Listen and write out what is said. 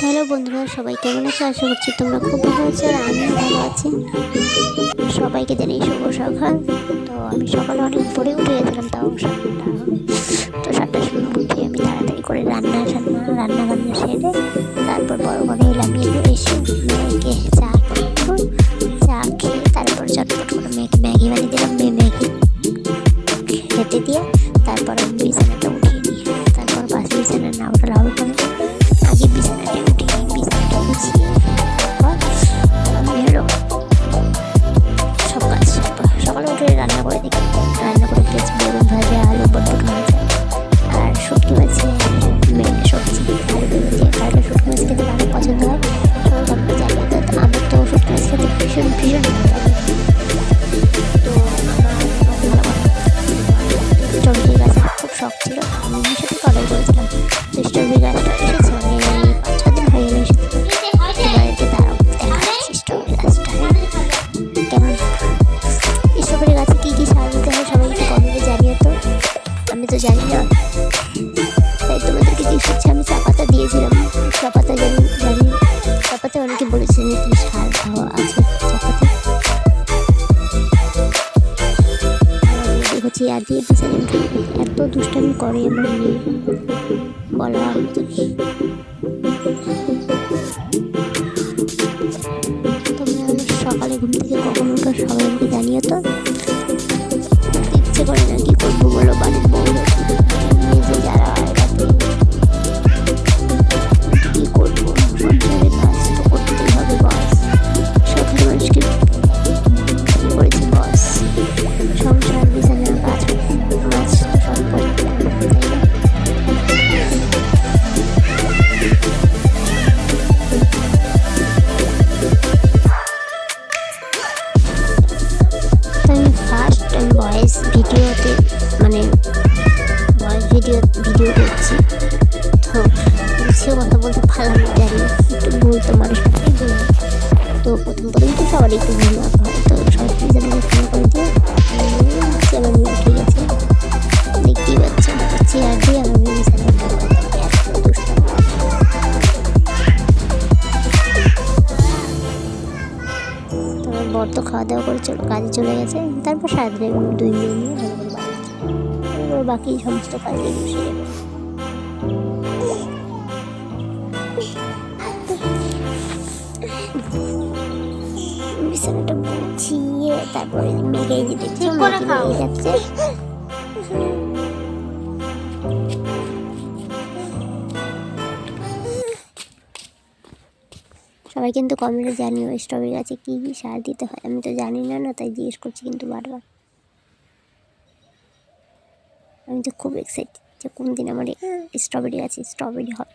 Hello বন্ধুরা, সবাই কেমন আছো? আশা করছি তোমরা খুব ভালো আছো আর আমি ভালো আছি। সবাইকে জানাই শুভ সকাল। তো আমি সকালে অনেক ভোরে উঠে গেছিলাম, তাও সাতটা তো সাতটার সময় উঠে আমি তাড়াতাড়ি করে রান্না টান্না রান্না বান্না সেরে তারপর বড় বড় এলাম তো স্ট্রবেরি গাছটা কী কী সার দিতে হয় সবাই একটু কমেন্টে জানিও তো আমি তো জানি না তাই তোমাদেরকে জিজ্ঞেস করছি আমি চা পাতা দিয়েছিলাম চা পাতা জানি জানি চা পাতা অনেকে বলেছে হচ্ছে আর দিয়ে এত দুষ্টামি করে আমার মেয়ে তোমরা সকালে ঘুম থেকে কখন উঠো সবাই জানিও তো। ভয়েস ভিডিওতে মানে ভয়েস ভিডিও ভিডিও করছি তো কথা বলতে আমি জানি বর তো খাওয়া দাওয়া করে চলো কাজে চলে গেছে। তারপর সারাদিন দুই মেয়ে নিয়ে ভালো করে বাড়ি এবার বাকি সমস্ত কাজে বসে যাবে বিছানাটা গুছিয়ে তারপরে মেয়েকে মেয়েকে নিয়ে যাচ্ছে। সবাই কিন্তু কমেন্টে জানিও স্ট্রবেরি গাছে কী কী সার দিতে হয়। আমি তো জানি না না তাই জিজ্ঞেস করছি কিন্তু বারবার। আমি তো খুব এক্সাইটেড যে কোন দিন আমার স্ট্রবেরি গাছে স্ট্রবেরি হবে